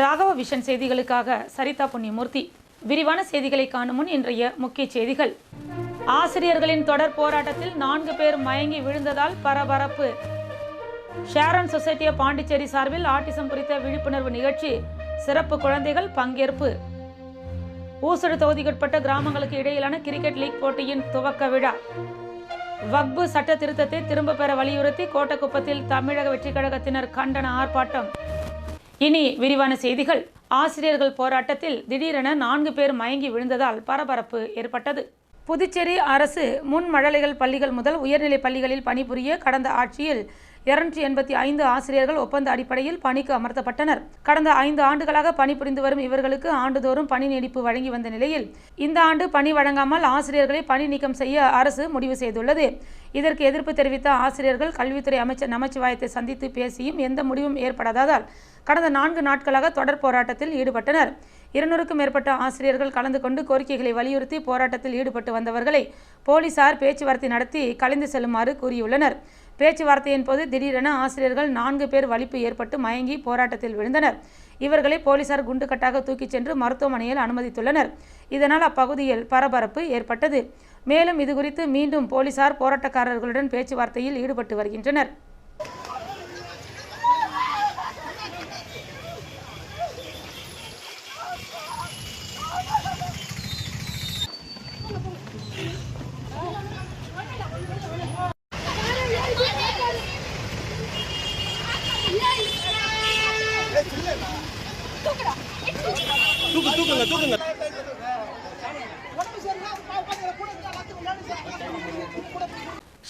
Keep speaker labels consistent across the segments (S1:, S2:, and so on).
S1: Raghava vision செய்திகளுக்காக சரிதா புண்ணியமூர்த்தி. விரிவான செய்திகளை காணும் முன் இன்றைய முக்கிய செய்திகள். ஆசிரியர்களின் தொடர் போராட்டத்தில் நான்கு பேர் மயங்கி விழுந்ததால் பரபரப்பு. ஷேரன் சொசைட்டி ஆஃப் பாண்டிச்சேரி சார்பில் ஆட்டிசம் குறித்த விழிப்புணர்வு நிகழ்ச்சி. சிறப்பு குழந்தைகள் பங்கேற்பு. ஊசடு தொகுதிக்குட்பட்ட கிராமங்களுக்கு இடையிலான கிரிக்கெட் லீக் போட்டியின் துவக்க விழா. வக்பு சட்ட திருத்தத்தை திரும்ப பெற வலியுறுத்தி கோட்டக்குப்பத்தில் தமிழக வெற்றிக் கழகத்தினர் கண்டன ஆர்ப்பாட்டம். இனி விரிவான செய்திகள். ஆசிரியர்கள் போராட்டத்தில் திடீரென நான்கு பேர் மயங்கி விழுந்ததால் பரபரப்பு ஏற்பட்டது. புதுச்சேரி அரசு முன் மழலைகள் பள்ளிகள் முதல் உயர்நிலைப் பள்ளிகளில் பணிபுரிய கடந்த ஆட்சியில் இருநூற்றி எண்பத்தி ஐந்து ஆசிரியர்கள் ஒப்பந்த அடிப்படையில் பணிக்கு அமர்த்தப்பட்டனர். கடந்த ஐந்து ஆண்டுகளாக பணிபுரிந்து வரும் இவர்களுக்கு ஆண்டுதோறும் பணி நீடிப்பு வழங்கி வந்த நிலையில் இந்த ஆண்டு பணி வழங்காமல் ஆசிரியர்களை பணி நீக்கம் செய்ய அரசு முடிவு செய்துள்ளது. இதற்கு எதிர்ப்பு தெரிவித்த ஆசிரியர்கள் கல்வித்துறை அமைச்சர் நமச்சிவாயத்தை சந்தித்து பேசியும் எந்த முடிவும் ஏற்படாததால் கடந்த நான்கு நாட்களாக தொடர் போராட்டத்தில் ஈடுபட்டனர். இருநூறுக்கும் மேற்பட்ட ஆசிரியர்கள் கலந்து கொண்டு கோரிக்கைகளை வலியுறுத்தி போராட்டத்தில் ஈடுபட்டு வந்தவர்களை போலீசார் பேச்சுவார்த்தை நடத்தி கலைந்து செல்லுமாறு கூறியுள்ளனர். பேச்சுவார்த்தையின் போது திடீரென ஆசிரியர்கள் நான்கு பேர் வலிப்பு ஏற்பட்டு மயங்கி போராட்டத்தில் விழுந்தனர். இவர்களை போலீசார் குண்டுக்கட்டாக தூக்கிச் சென்று மருத்துவமனையில் அனுமதித்துள்ளனர். இதனால் அப்பகுதியில் பரபரப்பு ஏற்பட்டது. மேலும் இதுகுறித்து மீண்டும் போலீசார் போராட்டக்காரர்களுடன் பேச்சுவார்த்தையில் ஈடுபட்டு வருகின்றனர்.
S2: தூக்குங்க தூக்குங்க.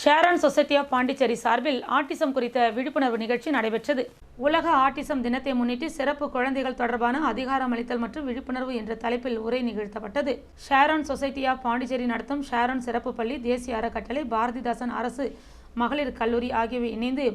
S1: ஷேரன் சொசைட்டி ஆஃப் பாண்டிச்சேரி சார்பில் ஆட்டிசம் குறித்த விழிப்புணர்வு நிகழ்ச்சி நடைபெற்றது. உலக ஆட்டிசம் தினத்தை முன்னிட்டு சிறப்பு குழந்தைகள் தொடர்பான அதிகாரமளித்தல் மற்றும் விழிப்புணர்வு என்ற தலைப்பில் உரை நிகழ்த்தப்பட்டது. ஷேரன் சொசைட்டி ஆஃப் பாண்டிச்சேரி நடத்தும் ஷேரன் சிறப்பு பள்ளி தேசிய அறக்கட்டளை பாரதிதாசன் அரசு மகளிர் கல்லூரி ஆகியவை இணைந்து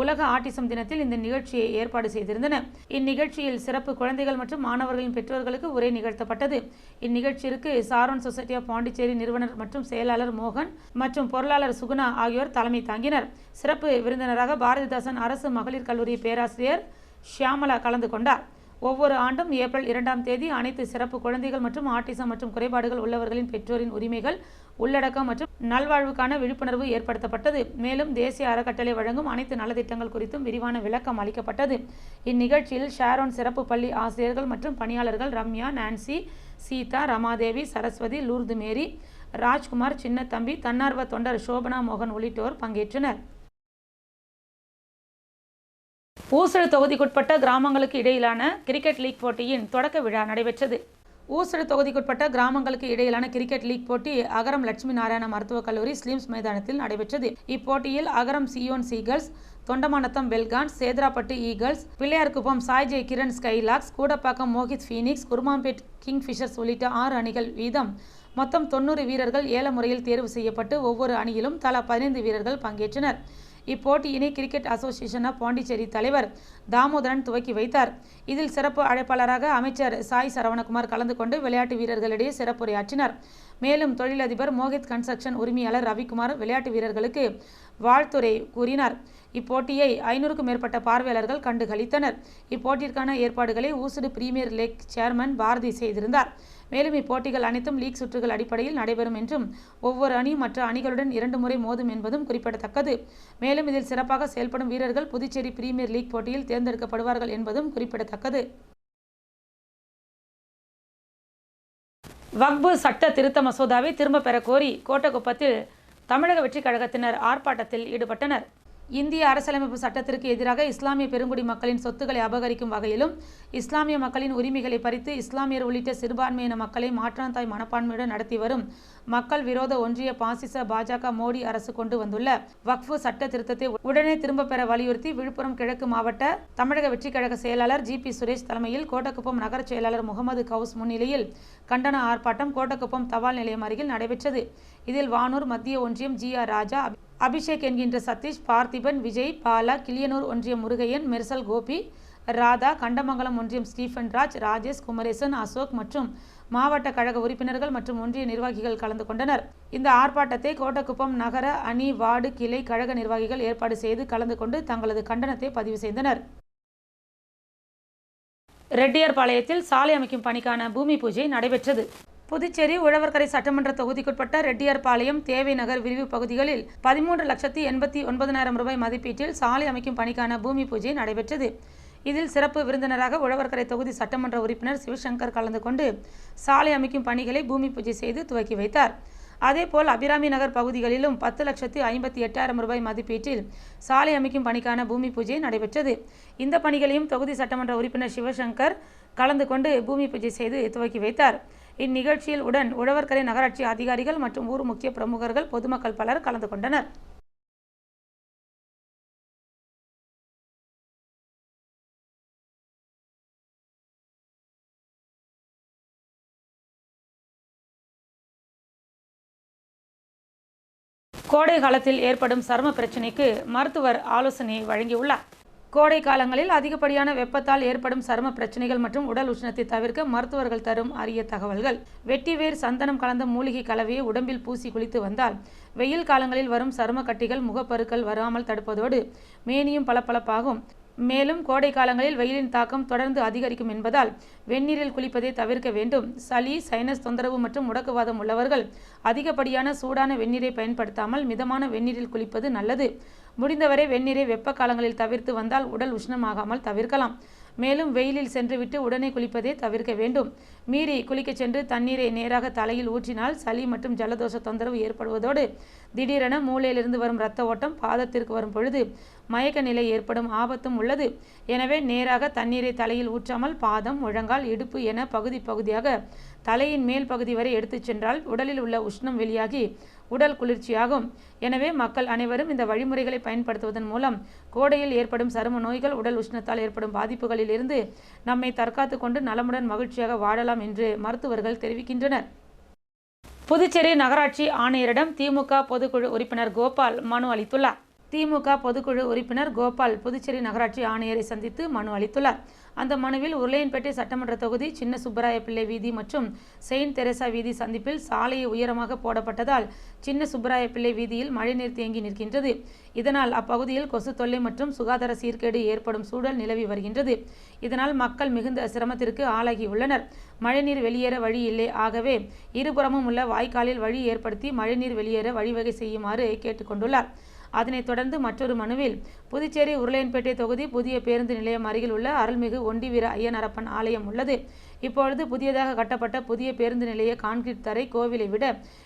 S1: உலக ஆட்டிசம் தினத்தில் இந்த நிகழ்ச்சியை ஏற்பாடு செய்திருந்தன. இந்நிகழ்ச்சியில் சிறப்பு குழந்தைகள் மற்றும் மாணவர்களின் பெற்றோர்களுக்கு உரை நிகழ்த்தப்பட்டது. இந்நிகழ்ச்சியிற்கு சாரோன் சொசைட்டி ஆஃப் பாண்டிச்சேரி நிறுவனர் மற்றும் செயலாளர் மோகன் மற்றும் பொருளாளர் சுகுணா ஆகியோர் தலைமை தாங்கினர். சிறப்பு விருந்தினராக பாரதிதாசன் அரசு மகளிர் கல்லூரி பேராசிரியர் ஷியாமலா கலந்து கொண்டார். ஒவ்வொரு ஆண்டும் ஏப்ரல் இரண்டாம் தேதி அனைத்து சிறப்பு குழந்தைகள் மற்றும் ஆட்டிசம் மற்றும் குறைபாடுகள் உள்ளவர்களின் பெற்றோரின் உரிமைகள் உள்ளடக்கம் மற்றும் நல்வாழ்வுக்கான விழிப்புணர்வு ஏற்படுத்தப்பட்டது. மேலும் தேசிய அறக்கட்டளை வழங்கும் அனைத்து நலத்திட்டங்கள் குறித்தும் விரிவான விளக்கம் அளிக்கப்பட்டது. இந்நிகழ்ச்சியில் ஷாரோன் சிறப்பு பள்ளி ஆசிரியர்கள் மற்றும் பணியாளர்கள் ரம்யா நான்சி சீதா ரமாதேவி சரஸ்வதி லூர்து மேரி ராஜ்குமார் சின்னத்தம்பி தன்னார்வ தொண்டர் சோபனா மோகன் உள்ளிட்டோர் பங்கேற்றனர். பூசல் தொகுதிக்குட்பட்ட கிராமங்களுக்கு இடையிலான கிரிக்கெட் லீக் போட்டியின் தொடக்க விழா நடைபெற்றது. ஊசல் தொகுதிக்குட்பட்ட கிராமங்களுக்கு இடையிலான கிரிக்கெட் லீக் போட்டி அகரம் லட்சுமி நாராயண மருத்துவக் கல்லூரி ஸ்லிம்ஸ் மைதானத்தில் நடைபெற்றது. இப்போட்டியில் Agaram Zion seagulls Thondamanatham falcon Sedarapattu eagles Pillaiyarkuppam Saijai Kiran skylarks Koodapakkam Mohit phoenix Kurumampet king fishers உள்ளிட்ட ஆறு அணிகள் வீதம். மொத்தம் தொண்ணூறு வீரர்கள் ஏல முறையில் தேர்வு செய்யப்பட்டு ஒவ்வொரு அணியிலும் தலா பதினைந்து வீரர்கள் பங்கேற்றனர். இப்போட்டியினை கிரிக்கெட் அசோசியேஷன் ஆஃப் பாண்டிச்சேரி தலைவர் தாமோதரன் துவக்கி வைத்தார். இதில் சிறப்பு அழைப்பாளராக அமைச்சர் சாய் சரவணகுமார் கலந்து கொண்டு விளையாட்டு வீரர்களிடையே சிறப்புரையாற்றினார். மேலும் தொழிலதிபர் மோகித் கன்ஸ்ட்ரக்ஷன் உரிமையாளர் ரவிக்குமார் விளையாட்டு வீரர்களுக்கு வாழ்த்துரை கூறினார். இப்போட்டியை ஐநூறுக்கும் மேற்பட்ட பார்வையாளர்கள் கண்டுகளித்தனர் இப்போட்டிற்கான ஏற்பாடுகளை Oussudu premier league chairman Bharathi செய்திருந்தார். மேலும் இப்போட்டிகள் அனைத்தும் லீக் சுற்றுகள் அடிப்படையில் நடைபெறும் என்றும் ஒவ்வொரு அணி மற்ற அணிகளுடன் இரண்டு முறை மோதும் என்பதும் குறிப்பிடத்தக்கது. மேலும் இதில் சிறப்பாக செயல்படும் வீரர்கள் புதுச்சேரி பிரீமியர் லீக் போட்டியில் தேர்ந்தெடுக்கப்படுவார்கள் என்பதும் குறிப்பிடத்தக்கது. வக்பு சட்ட திருத்த மசோதாவை திரும்ப பெற கோரி கோட்டக்குப்பத்தில் தமிழக வெற்றிக் கழகத்தினர் ஆர்ப்பாட்டத்தில் ஈடுபட்டனர். இந்திய அரசியலமைப்பு சட்டத்திற்கு எதிராக இஸ்லாமிய பெருங்குடி மக்களின் சொத்துக்களை அபகரிக்கும் வகையிலும் இஸ்லாமிய மக்களின் உரிமைகளை பறித்து இஸ்லாமியர் உள்ளிட்ட சிறுபான்மையின மக்களை மாற்றாந்தாய் மனப்பான்மையுடன் நடத்தி வரும் மக்கள் விரோத ஒன்றிய பாசிச பாஜக மோடி அரசு கொண்டு வந்துள்ள வக்ஃபு சட்ட திருத்தத்தை உடனே திரும்ப பெற வலியுறுத்தி விழுப்புரம் கிழக்கு மாவட்ட தமிழக வெற்றி கழக செயலாளர் ஜி பி சுரேஷ் தலைமையில் கோட்டக்குப்பம் நகர செயலாளர் முகமது கவுஸ் முன்னிலையில் கண்டன ஆர்ப்பாட்டம் கோட்டக்குப்பம் தபால் நிலையம் அருகில் நடைபெற்றது. இதில் வானூர் மத்திய ஒன்றியம் ஜி ஆர் ராஜா அபிஷேக் என்கின்ற சதீஷ் பார்த்திபன் விஜய் பாலா கிளியனூர் ஒன்றியம் முருகையன் மெர்சல் கோபி ராதா கண்டமங்கலம் ஒன்றியம் ஸ்டீஃபன் ராஜ் ராஜேஷ் குமரேசன் அசோக் மற்றும் மாவட்ட கழக உறுப்பினர்கள் மற்றும் ஒன்றிய நிர்வாகிகள் கலந்து கொண்டனர். இந்த ஆர்ப்பாட்டத்தை கோட்டக்குப்பம் நகர அணி வார்டு கிளை கழக நிர்வாகிகள் ஏற்பாடு செய்து கலந்து கொண்டு தங்களது கண்டனத்தை பதிவு செய்தனர். ரெட்டியார்பாளையத்தில் சாலை அமைக்கும் பணிக்கான பூமி பூஜை நடைபெற்றது. புதுச்சேரி உழவர்கரை சட்டமன்ற தொகுதிக்குட்பட்ட ரெட்டியார்பாளையம் தேவை நகர் விரிவு பகுதிகளில் பதிமூன்று லட்சத்தி எண்பத்தி ஒன்பதனாயிரம் ரூபாய் மதிப்பீட்டில் சாலை அமைக்கும் பணிக்கான பூமி பூஜை நடைபெற்றது. இதில் சிறப்பு விருந்தினராக உழவர்கரை தொகுதி சட்டமன்ற உறுப்பினர் சிவசங்கர் கலந்து கொண்டு சாலை அமைக்கும் பணிகளை பூமி பூஜை செய்து துவக்கி வைத்தார். அதேபோல் அபிராமி நகர் பகுதிகளிலும் பத்து லட்சத்து ஐம்பத்தி எட்டாயிரம் ரூபாய் மதிப்பீட்டில் சாலை அமைக்கும் பணிக்கான பூமி பூஜை நடைபெற்றது. இந்த பணிகளையும் தொகுதி சட்டமன்ற உறுப்பினர் சிவசங்கர் கலந்து கொண்டு பூமி பூஜை செய்து துவக்கி வைத்தார். இந்நிகழ்ச்சியில் உடன் உழவர்கரை நகராட்சி அதிகாரிகள் மற்றும் ஊர் முக்கிய பிரமுகர்கள் பொதுமக்கள் பலர் கலந்து கொண்டனர். கோடை காலத்தில் ஏற்படும் சரும பிரச்சினைக்கு மருத்துவர் ஆலோசனை வழங்கியுள்ளார். கோடை காலங்களில் அதிகப்படியான வெப்பத்தால் ஏற்படும் சரும பிரச்சனைகள் மற்றும் உடல் உஷ்ணத்தை தவிர்க்க மருத்துவர்கள் தரும் அரிய தகவல்கள். வெட்டிவேர் சந்தனம் கலந்த மூலிகை கலவையை உடம்பில் பூசி குளித்து வந்தால் வெயில் காலங்களில் வரும் சரும கட்டிகள் முகப்பருக்கள் வராமல் தடுப்பதோடு மேனியும் பளபளப்பாகும். மேலும் கோடை காலங்களில் வெயிலின் தாக்கம் தொடர்ந்து அதிகரிக்கும் என்பதால் வெந்நீரில் குளிப்பதை தவிர்க்க வேண்டும். சளி சைனஸ் தொந்தரவு மற்றும் முடக்குவாதம் உள்ளவர்கள் அதிகப்படியான சூடான வெந்நீரை பயன்படுத்தாமல் மிதமான வெந்நீரில் குளிப்பது நல்லது. முடிந்தவரை வெந்நீரை வெப்ப காலங்களில் தவிர்த்து வந்தால் உடல் உஷ்ணமாகாமல் தவிர்க்கலாம். மேலும் வெயிலில் சென்றுவிட்டு உடனே குளிப்பதை தவிர்க்க வேண்டும். மீறி குளிக்கச் சென்று தண்ணீரை நேராக தலையில் ஊற்றினால் சளி மற்றும் ஜலதோஷ தொந்தரவு ஏற்படுவதோடு திடீரென மூளையிலிருந்து வரும் இரத்த ஓட்டம் பாதத்திற்கு வரும் பொழுது மயக்க நிலை ஏற்படும் ஆபத்தும் உள்ளது. எனவே நேராக தண்ணீரை தலையில் ஊற்றாமல் பாதம் முழங்கால் இடுப்பு என பகுதி பகுதியாக தலையின் மேல் பகுதி வரை எடுத்துச் சென்றால் உடலில் உள்ள உஷ்ணம் வெளியாகி உடல் குளிர்ச்சியாகும். எனவே மக்கள் அனைவரும் இந்த வழிமுறைகளை பயன்படுத்துவதன் மூலம் கோடையில் ஏற்படும் சரும நோய்கள் உடல் உஷ்ணத்தால் ஏற்படும் பாதிப்புகளில் இருந்து நம்மை தற்காத்து கொண்டு நலமுடன் மகிழ்ச்சியாக வாழலாம் என்று மருத்துவர்கள் தெரிவிக்கின்றனர். புதுச்சேரி நகராட்சி ஆணையரிடம் திமுக பொதுக்குழு உறுப்பினர் கோபால் மனு அளித்துள்ளார். திமுக பொதுக்குழு உறுப்பினர் கோபால் புதுச்சேரி நகராட்சி ஆணையரை சந்தித்து மனு அளித்துள்ளார். அந்த மனுவில் உருளையன்பேட்டை சட்டமன்ற தொகுதி சின்ன சுப்பராய பிள்ளை வீதி மற்றும் செயின்ட் தெரசா வீதி சந்திப்பில் சாலையை உயரமாக போடப்பட்டதால் சின்ன சுப்பராய பிள்ளை வீதியில் மழைநீர் தேங்கி நிற்கின்றது. இதனால் அப்பகுதியில் கொசு தொல்லை மற்றும் சுகாதார சீர்கேடு ஏற்படும் சூழல் நிலவி வருகின்றது. இதனால் மக்கள் மிகுந்த சிரமத்திற்கு ஆளாகியுள்ளனர். மழைநீர் வெளியேற வழி இல்லை. ஆகவே இருபுறமும் உள்ள வாய்க்காலில் வழி ஏற்படுத்தி மழைநீர் வெளியேற வழிவகை செய்யுமாறு கேட்டுக்கொண்டுள்ளார் அதனைத் தொடர்ந்து மற்றொரு மனுவில் புதுச்சேரி உருளையன்பேட்டை தொகுதி புதிய பேருந்து நிலையம் அருகில் உள்ள அருள்மிகு ஒண்டிவீர ஐயனரப்பன் ஆலயம் உள்ளது. இப்பொழுது புதியதாக கட்டப்பட்ட புதிய பேருந்து நிலைய கான்கிரீட் தரை கோவிலை விட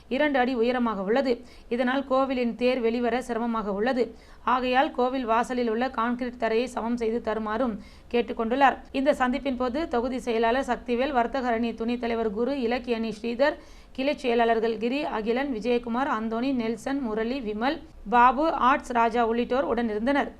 S1: இரண்டு அடி உயரமாக உள்ளது. இதனால் கோவிலின் தேர் வெளிவர சிரமமாக உள்ளது. ஆகையால் கோவில் வாசலில் உள்ள கான்கிரீட் தரையை சமம் செய்து தருமாறும் கேட்டுக்கொண்டுள்ளார் இந்த சந்திப்பின் போது தொகுதி செயலாளர் சக்திவேல் வர்த்தகரணி துணைத் தலைவர் குரு இலக்கிய அணி ஸ்ரீதர் கிளை செயலாளர்கள் Giri Akilan Vijayakumar Anthony Nelson Murali Vimal Babu arts Raja உள்ளிட்டோர் உடனிருந்தனர்.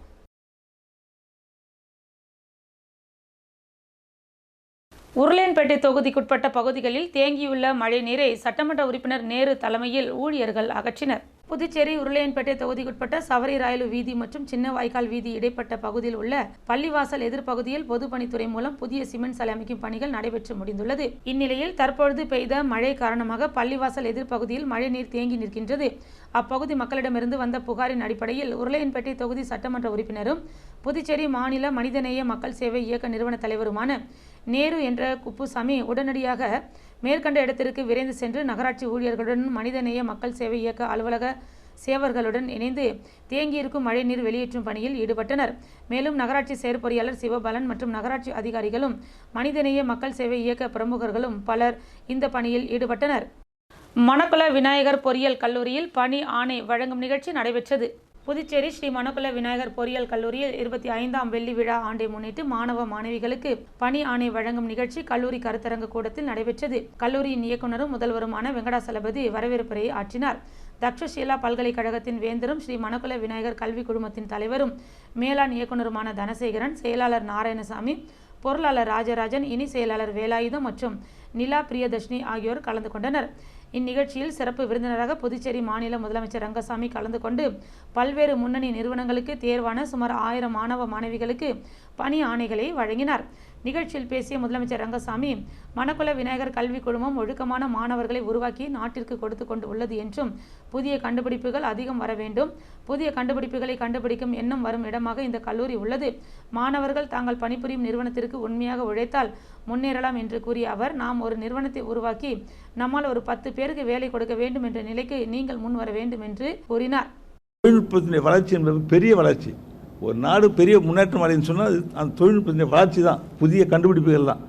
S1: உருளையன்பேட்டை தொகுதிக்குட்பட்ட பகுதிகளில் தேங்கியுள்ள மழைநீரை சட்டமன்ற உறுப்பினர் நேரு தலைமையில் ஊழியர்கள் அகற்றினர். புதுச்சேரி உருளையன்பேட்டை தொகுதிக்குட்பட்ட சவரி ராயலு வீதி மற்றும் சின்ன வாய்க்கால் வீதி இடைப்பட்ட பகுதியில் உள்ள பள்ளிவாசல் எதிர்ப்பகுதியில் பொதுப்பணித்துறை மூலம் புதிய சிமெண்ட் சாலை அமைக்கும் பணிகள் நடைபெற்று முடிந்துள்ளது. இந்நிலையில் தற்பொழுது பெய்த மழை காரணமாக பள்ளிவாசல் எதிர்ப்பகுதியில் மழைநீர் தேங்கி நிற்கின்றது. அப்பகுதி மக்களிடமிருந்து வந்த புகாரின் அடிப்படையில் உருளையன்பேட்டை தொகுதி சட்டமன்ற உறுப்பினரும் புதுச்சேரி மாநில மனிதநேய மக்கள் சேவை இயக்க நிறுவன தலைவருமான நேரு என்ற குப்புசாமி உடனடியாக மேற்கண்ட இடத்திற்கு விரைந்து சென்று நகராட்சி ஊழியர்களுடன் மனிதநேய மக்கள் சேவை இயக்க அலுவலக சேவர்களுடன் இணைந்து தேங்கியிருக்கும் மழைநீர் வெளியேற்றும் பணியில் ஈடுபட்டனர். மேலும் நகராட்சி செயற்பொறியாளர் சிவபாலன் மற்றும் நகராட்சி அதிகாரிகளும் மனிதநேய மக்கள் சேவை இயக்க பிரமுகர்களும் பலர் இந்த பணியில் ஈடுபட்டனர். மணக்குள விநாயகர் பொறியியல் கல்லூரியில் பணி ஆணை வழங்கும் நிகழ்ச்சி நடைபெற்றது. புதுச்சேரி ஸ்ரீ மணக்குல விநாயகர் பொறியியல் கல்லூரியில் இருபத்தி ஐந்தாம் வெள்ளி விழா ஆண்டை முன்னிட்டு மாணவ மாணவிகளுக்கு பணி ஆணை வழங்கும் நிகழ்ச்சி கல்லூரி கருத்தரங்கு கூடத்தில் நடைபெற்றது. கல்லூரியின் இயக்குநரும் முதல்வருமான வெங்கடாசலபதி வரவேற்புரையை ஆற்றினார். தக்ஷஷீலா பல்கலைக்கழகத்தின் வேந்தரும் ஸ்ரீ மணக்குல விநாயகர் கல்வி குழுமத்தின் தலைவரும் மேலாண் இயக்குநருமான தனசேகரன் செயலாளர் நாராயணசாமி பொருளாளர் ராஜராஜன் இணை செயலாளர் வேலாயுதம் மற்றும் நிலா பிரியதர்ஷினி ஆகியோர் கலந்து கொண்டனர். இந்நிகழ்ச்சியில் சிறப்பு விருந்தினராக புதுச்சேரி மாநில முதலமைச்சர் ரங்கசாமி கலந்து கொண்டு பல்வேறு முன்னணி நிறுவனங்களுக்கு தேர்வான சுமார் ஆயிரம் மாணவ மாணவிகளுக்கு பணி ஆணைகளை வழங்கினார். நிகழ்ச்சியில் பேசிய முதலமைச்சர் ரங்கசாமி மணக்குல விநாயகர் கல்விக் குழுமம் ஒழுக்கமான மாணவர்களை உருவாக்கி நாட்டிற்கு கொடுத்து கொண்டு உள்ளது என்றும் புதிய கண்டுபிடிப்புகள் அதிகம் வர வேண்டும் புதிய கண்டுபிடிப்புகளை கண்டுபிடிக்கும் எண்ணம் வரும் இடமாக இந்த கல்லூரி உள்ளது. மாணவர்கள் தாங்கள் பணிபுரியும் நிறுவனத்திற்கு உண்மையாக உழைத்தால் முன்னேறலாம் என்று கூறிய அவர் நாம் ஒரு நிறுவனத்தை உருவாக்கி நம்மால் ஒரு பத்து பேருக்கு வேலை கொடுக்க வேண்டும் என்ற நிலைக்கு நீங்கள் முன் வர வேண்டும் என்று கூறினார்.
S3: தொழில்நுட்பத்தினுடைய வளர்ச்சி என்பது பெரிய வளர்ச்சி. ஒரு நாடு பெரிய முன்னேற்றம் அடையுன்னு சொன்னால் அது அந்த தொழில்நுட்பத்தின் வளர்ச்சி தான். புதிய கண்டுபிடிப்புகள் தான்.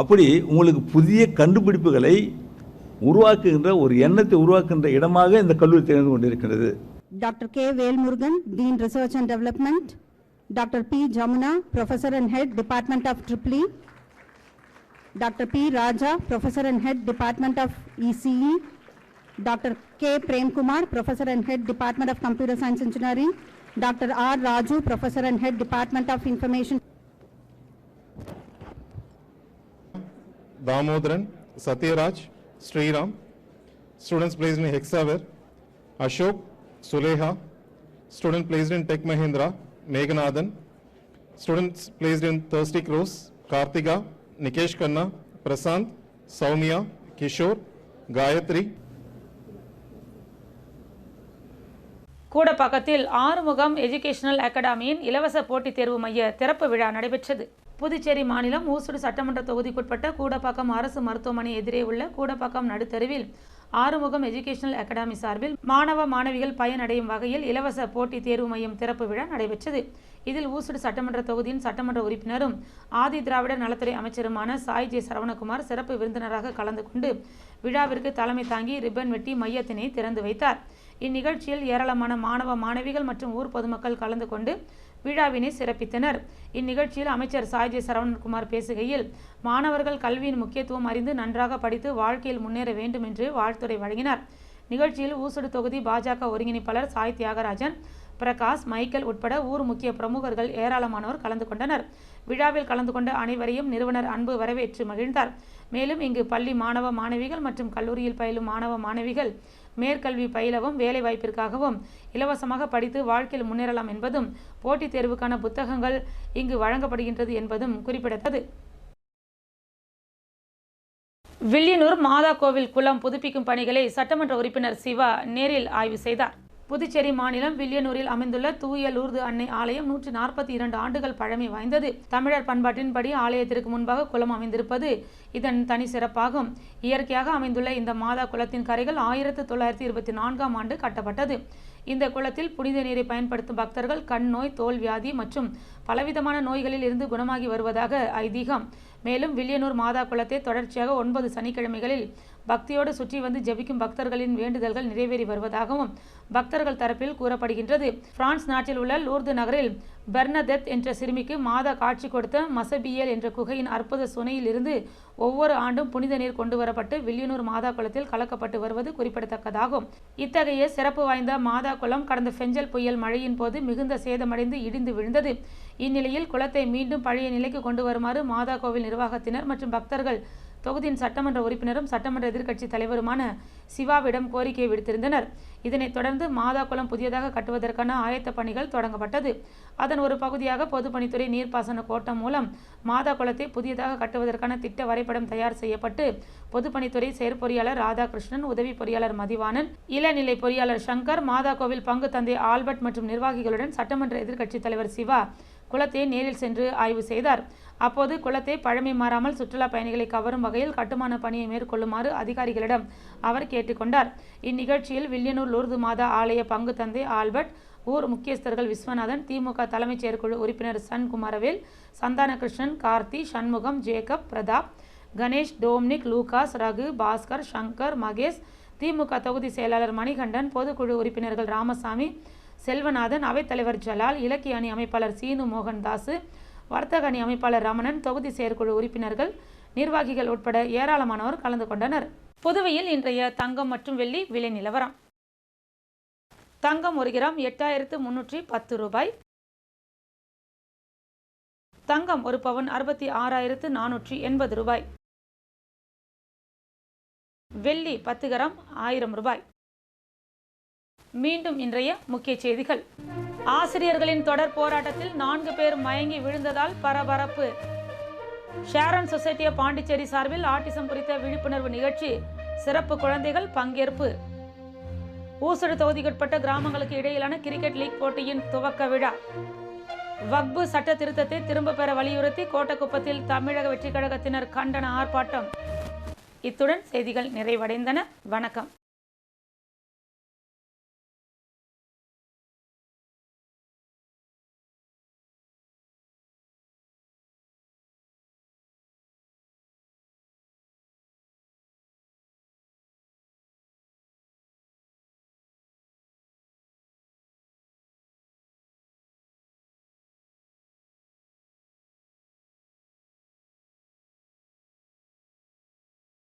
S3: அப்படி உங்களுக்கு புதிய கண்டுபிடிப்புகளை உருவாக்குகின்ற ஒரு எண்ணத்தை உருவாக்குகின்ற இடமாக இந்த கல்லூரி திகழ்ந்து கொண்டிருக்கிறது.
S4: Doctor K. Velmurugan dean research and development doctor P. Jamuna Professor and head department of triple E doctor P. Raja Professor and head department of ECE Dr. K. Prem Kumar, Professor and Head, Department of Computer Science Engineering, Dr. R. Raju, Professor and Head, Department of Information
S5: Damodaran, Satyaraj, Sriram. Students placed in Hexaware, Ashok, Suleha. Student placed in Tech Mahindra, Meghanathan. Students placed in Thirsty Cross, Kartika, Nikesh Khanna, Prasant, Soumya, Kishore, Gayatri,
S1: கூடப்பாக்கத்தில் Arumugam educational அகாடமியின் இலவச போட்டித் தேர்வு மைய திறப்பு விழா நடைபெற்றது. புதுச்சேரி மாநிலம் ஊசுடு சட்டமன்ற தொகுதிக்குட்பட்ட கூடப்பாக்கம் அரசு மருத்துவமனை எதிரே உள்ள கூடப்பாக்கம் நடுத்தருவில் ஆறுமுகம் எஜுகேஷனல் அகாடமி சார்பில் மாணவ மாணவிகள் பயனடையும் வகையில் இலவச போட்டித் தேர்வு மையம் திறப்பு விழா நடைபெற்றது. இதில் ஊசுடு சட்டமன்ற தொகுதியின் சட்டமன்ற உறுப்பினரும் ஆதி திராவிடர் நலத்துறை அமைச்சருமான சாய் ஜே சரவணகுமார் சிறப்பு விருந்தினராக கலந்து கொண்டு விழாவிற்கு தலைமை தாங்கி ரிப்பன் வெட்டி மையத்தினை திறந்து வைத்தார். இந்நிகழ்ச்சியில் ஏராளமான மாணவ மாணவிகள் மற்றும் ஊர் பொதுமக்கள் கலந்து கொண்டு விழாவினை சிறப்பித்தனர். இந்நிகழ்ச்சியில் அமைச்சர் சாய்ஜி சரவணகுமார் பேசுகையில் மாணவர்கள் கல்வியின் முக்கியத்துவம் அறிந்து நன்றாக படித்து வாழ்க்கையில் முன்னேற வேண்டும் என்று வாழ்த்துரை வழங்கினார். நிகழ்ச்சியில் ஊசுடு தொகுதி பாஜக ஒருங்கிணைப்பாளர் சாய் தியாகராஜன் பிரகாஷ் மைக்கேல் உட்பட ஊர் முக்கிய பிரமுகர்கள் ஏராளமானோர் கலந்து கொண்டனர். விழாவில் கலந்து கொண்ட அனைவரையும் நிறுவனர் அன்பு வரவேற்று மகிழ்ந்தார். மேலும் இங்கு பள்ளி மாணவ மாணவிகள் மற்றும் கல்லூரியில் பயிலும் மாணவ மாணவிகள் மேற்கல்வி பயிலவும் வேலை வாய்ப்பிற்காகவும் இலவசமாக படித்து வாழ்க்கையில் முன்னேறலாம் என்பதும் போட்டித் தேர்வுக்கான புத்தகங்கள் இங்கு வழங்கப்படுகின்றது என்பதும் குறிப்பிடத்தது வில்லியனூர் மாதா கோவில் குளம் புதுப்பிக்கும் பணிகளை சட்டமன்ற உறுப்பினர் சிவா நேரில் ஆய்வு செய்தார். புதுச்சேரி மாநிலம் வில்லியனூரில் அமைந்துள்ள தூய லூர்து அன்னை ஆலயம் நூற்றி நாற்பத்தி இரண்டு ஆண்டுகள் பழமை வாய்ந்தது. தமிழர் பண்பாட்டின்படி ஆலயத்திற்கு முன்பாக குளம் அமைந்திருப்பது இதன் தனி சிறப்பாகும். இயற்கையாக அமைந்துள்ள இந்த மாதா குளத்தின் கரைகள் ஆயிரத்து தொள்ளாயிரத்தி இருபத்தி நான்காம் ஆண்டு கட்டப்பட்டது. இந்த குளத்தில் புனித நீரை பயன்படுத்தும் பக்தர்கள் கண் நோய் தோல் வியாதி மற்றும் பலவிதமான நோய்களில் இருந்து குணமாகி வருவதாக ஐதீகம். மேலும் வில்லியனூர் மாதா குளத்தை தொடர்ச்சியாக ஒன்பது சனிக்கிழமைகளில் பக்தியோடு சுற்றி வந்து ஜெபிக்கும் பக்தர்களின் வேண்டுதல்கள் நிறைவேறி வருவதாகவும் பக்தர்கள் தரப்பில் கூறப்படுகின்றது. பிரான்ஸ் நாட்டில் உள்ள லூர்து நகரில் பெர்னதெத் என்ற சிறுமிக்கு மாதா காட்சி கொடுத்த மசபியல் என்ற குகையின் அற்புத சுனையில் இருந்து ஒவ்வொரு ஆண்டும் புனித நீர் கொண்டு வரப்பட்டு வில்லியனூர் மாதா குளத்தில் கலக்கப்பட்டு வருவது குறிப்பிடத்தக்கதாகும். இத்தகைய சிறப்பு வாய்ந்த மாதா குளம் கடந்த ஃபெஞ்சல் புயல் மழையின் போது மிகுந்த சேதமடைந்து இடிந்து விழுந்தது. இந்நிலையில் குளத்தை மீண்டும் பழைய நிலைக்கு கொண்டு வருமாறு மாதா கோவில் நிர்வாகத்தினர் மற்றும் பக்தர்கள் தொகுதியின் சட்டமன்ற உறுப்பினரும் சட்டமன்ற எதிர்க்கட்சி தலைவருமான சிவாவிடம் கோரிக்கை விடுத்திருந்தனர். இதனைத் தொடர்ந்து மாதாக்குளம் புதியதாக கட்டுவதற்கான ஆயத்த பணிகள் தொடங்கப்பட்டது. அதன் ஒரு பகுதியாக பொதுப்பணித்துறை நீர்ப்பாசன கோட்டம் மூலம் மாதா குளத்தை புதியதாக கட்டுவதற்கான திட்ட வரைபடம் தயார் செய்யப்பட்டு பொதுப்பணித்துறை செயற்பொறியாளர் ராதாகிருஷ்ணன் உதவி பொறியாளர் மதிவாணன் இளநிலை பொறியாளர் சங்கர் மாதா கோவில் பங்கு தந்தை ஆல்பர்ட் மற்றும் நிர்வாகிகளுடன் சட்டமன்ற எதிர்க்கட்சித் தலைவர் சிவா குளத்தை நேரில் சென்று ஆய்வு செய்தார். அப்போது குளத்தை பழமை மாறாமல் சுற்றுலா பயணிகளை கவரும் வகையில் கட்டுமான பணியை மேற்கொள்ளுமாறு அதிகாரிகளிடம் அவர் கேட்டுக்கொண்டார். இந்நிகழ்ச்சியில் வில்லியனூர் லூர்து மாதா ஆலய பங்கு தந்தை ஆல்பர்ட் ஊர் முக்கியஸ்தர்கள் விஸ்வநாதன் திமுக தலைமைச் செயற்குழு உறுப்பினர் Sun Kumaravel Santhanakrishnan Karthi Shanmugam Jacob Prathap Ganesh Dominic Lucas Raghu Bhaskar Shankar Mahesh DMK தொகுதி செயலாளர் மணிகண்டன் பொதுக்குழு உறுப்பினர்கள் ராமசாமி செல்வநாதன் அவைத்தலைவர் ஜலால் இலக்கிய அணி அமைப்பாளர் சீனு மோகன்தாசு வர்த்தக அணி அமைப்பாளர் ரமணன் தொகுதி செயற்குழு உறுப்பினர்கள் நிர்வாகிகள் உட்பட ஏராளமானோர் கலந்து கொண்டனர். புதுவையில் இன்றைய தங்கம் மற்றும் வெள்ளி விலை நிலவரம். தங்கம் ஒரு கிராம் எட்டாயிரத்து முன்னூற்றி பத்து ரூபாய். தங்கம் ஒரு பவன் அறுபத்தி ஆறாயிரத்து நானூற்றி எண்பது ரூபாய். வெள்ளி பத்து கிராம் ஆயிரம் ரூபாய். மீண்டும் இன்றைய முக்கிய செய்திகள். ஆசிரியர்களின் தொடர் போராட்டத்தில் நான்கு பேர் மயங்கி விழுந்ததால் பரபரப்பு. ஷேரன் சொசைட்டி ஆஃப் பாண்டிச்சேரி சார்பில் ஆட்டிசம் குறித்த விழிப்புணர்வு நிகழ்ச்சி. சிறப்பு குழந்தைகள் பங்கேற்பு. ஊசடு தொகுதிக்குட்பட்ட கிராமங்களுக்கு இடையிலான கிரிக்கெட் லீக் போட்டியின் துவக்க விழா. வக்பு சட்ட திருத்தத்தை திரும்ப பெற வலியுறுத்தி கோட்டக்குப்பத்தில் தமிழக வெற்றிக் கழகத்தினர் கண்டன ஆர்ப்பாட்டம். இத்துடன் செய்திகள் நிறைவடைந்தன. வணக்கம்.